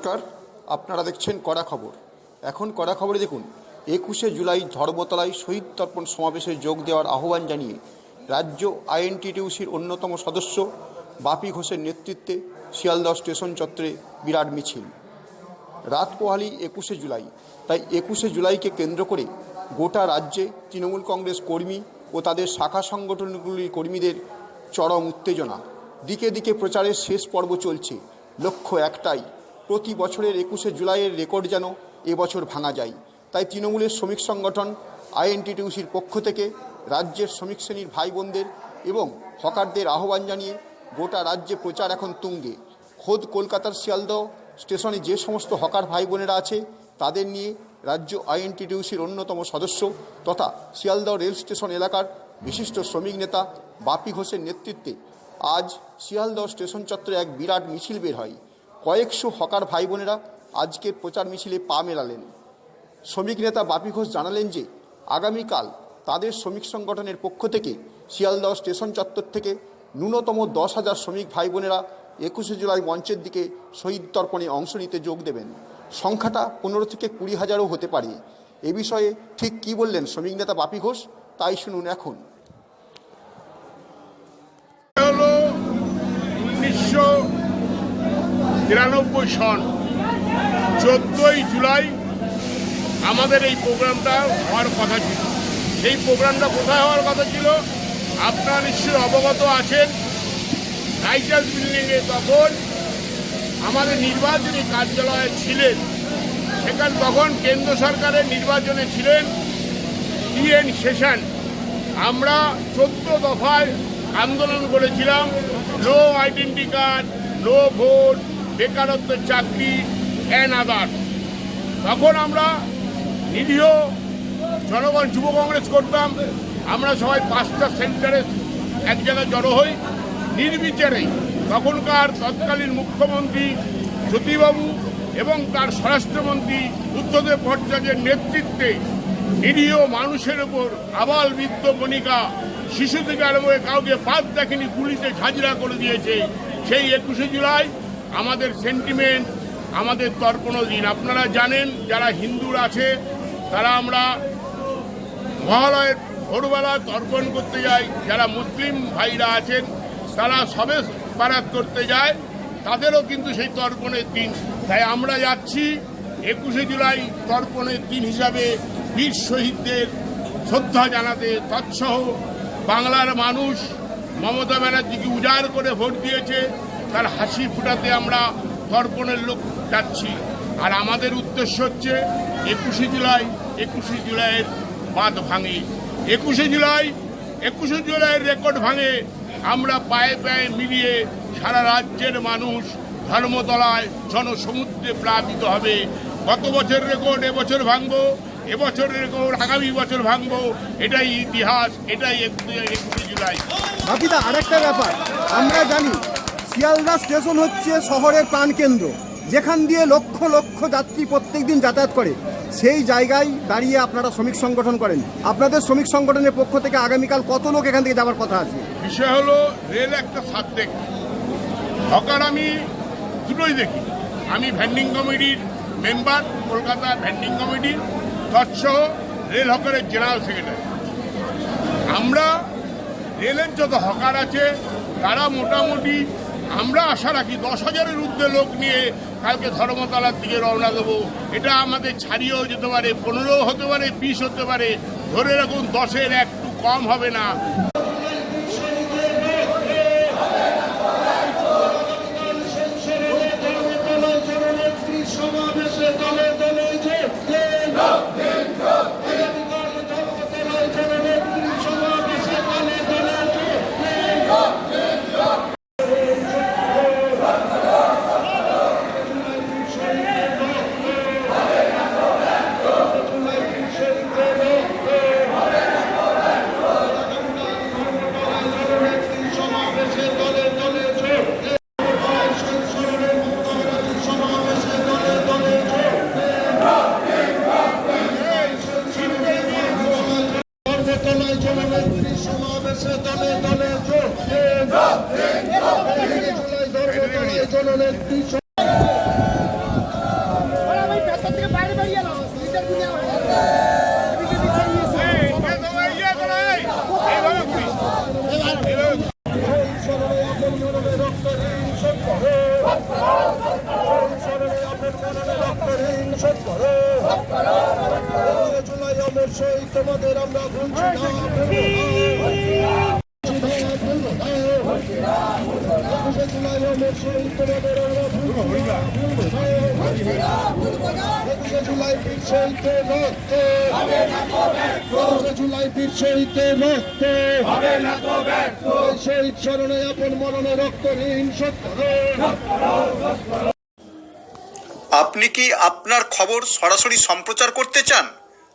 নমস্কার, আপনারা দেখছেন কড়া খবর। এখন কড়া খবরে দেখুন, একুশে জুলাই ধর্মতলায় শহীদ তর্পণ সমাবেশে যোগ দেওয়ার আহ্বান জানিয়ে রাজ্য আইএনটিটিউসির অন্যতম সদস্য বাপি ঘোষের নেতৃত্বে শিয়ালদহ স্টেশন চত্বরে বিরাট মিছিল। রাত পোহালি একুশে জুলাই, তাই একুশে জুলাইকে কেন্দ্র করে গোটা রাজ্যে তৃণমূল কংগ্রেস কর্মী ও তাদের শাখা সংগঠনগুলির কর্মীদের চরম উত্তেজনা। দিকে দিকে প্রচারের শেষ পর্ব চলছে। লক্ষ্য একটাই প্রতি বছরের একুশে জুলাইয়ের রেকর্ড যেন এবছর ভাঙা যায়। তাই তৃণমূলের শ্রমিক সংগঠন, আইএনটিটিউসির পক্ষ থেকে রাজ্যের শ্রমিক শ্রেণির ভাই বোনদের এবং হকারদের আহ্বান জানিয়ে গোটা রাজ্যে প্রচার এখন তুঙ্গে। খোদ কলকাতার শিয়ালদহ স্টেশনে যে সমস্ত হকার ভাই বোনেরা আছে, তাদের নিয়ে রাজ্য আইএনটিটিউসির অন্যতম সদস্য তথা শিয়ালদহ রেল স্টেশন এলাকার বিশিষ্ট শ্রমিক নেতা বাপি ঘোষের নেতৃত্বে আজ শিয়ালদহ স্টেশন চত্বরে এক বিরাট মিছিল বের হয়। কয়েকশো হকার ভাই বোনেরা আজকের প্রচার মিছিলে পা মেলালেন। শ্রমিক নেতা বাপি ঘোষ জানালেন যে, আগামীকাল তাদের শ্রমিক সংগঠনের পক্ষ থেকে শিয়ালদহ স্টেশন চত্বর থেকে ন্যূনতম দশ হাজার শ্রমিক ভাই বোনেরা একুশে জুলাই মঞ্চের দিকে শহীদ তর্পণে অংশ নিতে যোগ দেবেন। সংখ্যাটা পনেরো থেকে কুড়ি হাজারও হতে পারে। এ বিষয়ে ঠিক কী বললেন শ্রমিক নেতা বাপি ঘোষ? তাই শুনুন এখন। উনিশশো তিরানব্বই সন, চোদ্দই জুলাই আমাদের এই প্রোগ্রামটা হওয়ার কথা ছিল। এই প্রোগ্রামটা কোথায় হওয়ার কথা ছিল? আপনারা নিশ্চয়ই অবগত আছেন রাইটার্স বিল্ডিংয়ে তখন আমাদের নির্বাচনী কার্যালয়ে ছিলেন। সেখানে তখন কেন্দ্র সরকারের নির্বাচনে ছিলেন টিএন সেশন। আমরা চোদ্দ দফায় আন্দোলন করেছিলাম, no identity card, no vote বেকারত্বের চাকরি অ্যান্ড আদার্স তখন আমরা নিরীহ জনগণ যুব কংগ্রেস করতাম। আমরা সবাই পাঁচটা সেন্টারে এক জায়গায় জড়ো হই। নির্বিচারে তখনকার তৎকালীন মুখ্যমন্ত্রী জ্যোতিবাবু এবং তার স্বরাষ্ট্রমন্ত্রী বুদ্ধদেব ভট্টাচার্যের নেতৃত্বে নিরীহ মানুষের উপর আবাল বৃদ্ধ বণিকা শিশু থেকে আরম্ভ কাউকে বাদ দেখেনি গুলিতে ঝাঁঝরা করে দিয়েছে। সেই একুশে জুলাই আমাদের সেন্টিমেন্ট আমাদের তর্পণ দিন। আপনারা জানেন, যারা হিন্দুর আছে, তারা আমরা মহালয়ের ভোরবেলা তর্পণ করতে যাই। যারা মুসলিম ভাইরা আছেন, তারা সবে বারাত করতে যায়। তাদেরও কিন্তু সেই তর্পণের দিন। তাই আমরা যাচ্ছি একুশে জুলাই তর্পণের দিন হিসাবে বীর শহীদদের শ্রদ্ধা জানাতে। তৎসহ বাংলার মানুষ মমতা ব্যানার্জিকে উজাড় করে ভোট দিয়েছে। তার হাসি ফুটাতে আমরা তর্পণের লোক যাচ্ছি। আর আমাদের উদ্দেশ্য হচ্ছে একুশে জুলাই, একুশে জুলাইয়ের বাঁধ ভাঙে। একুশে জুলাই, একুশে জুলাইয়ের রেকর্ড ভাঙে। আমরা পায়ে পায়ে মিলিয়ে সারা রাজ্যের মানুষ ধর্মতলায় জনসমুদ্রে প্লাবিত হবে। গত বছর রেকর্ড এবছর ভাঙবো? এবছর রেকর্ড আগামী বছর ভাঙবো? এটাই ইতিহাস, এটাই একুশে জুলাই। বাকিদা আরেকটা ব্যাপার। আমরা জানি শিয়ালদা স্টেশন হচ্ছে শহরের প্রাণকেন্দ্র। যেখান দিয়ে লক্ষ লক্ষ যাত্রী প্রত্যেক দিন যাতায়াত করে। সেই জায়গায় দাঁড়িয়ে আপনারা শ্রমিক সংগঠন করেন। আপনাদের শ্রমিক সংগঠনের পক্ষ থেকে আগামীকাল কত লোক এখান থেকে যাওয়ার কথা আছে? বিষয় হলো, রেল একটা সাবজেক্ট হকার আমি দুটোই দেখি। আমি ভ্যান্ডিং কমিটির মেম্বার কলকাতা ভ্যান্ডিং কমিটির তৎসহ রেল হকারের জেনারেল সেক্রেটারি আমরা রেলের যত হকার আছে, তারা মোটামুটি আমরা আশা রাখি দশ হাজারের ঊর্ধ্বে লোক নিয়ে কালকে ধর্মতলার দিকে রওনা দেবো। এটা আমাদের ছাড়িয়েও যেতে পারে, পনেরোও হতে পারে, বিশ হতে পারে। ধরে রাখুন, দশের একটু কম হবে না। জননেত্রী সমাবেশে দলে দলে জননেত্রী তোমাদের আমরা। একুশে জুলাই শহীদ তোমাদের আমরা। একুশে জুলাই বীর শহীদদের রক্তে একুশে জুলাই বীর শহীদদের রক্তে শহীদ স্মরণে আপন মরণে রক্ত ঋণ আপনি কি আপনার খবর সরাসরি সম্প্রচার করতে চান?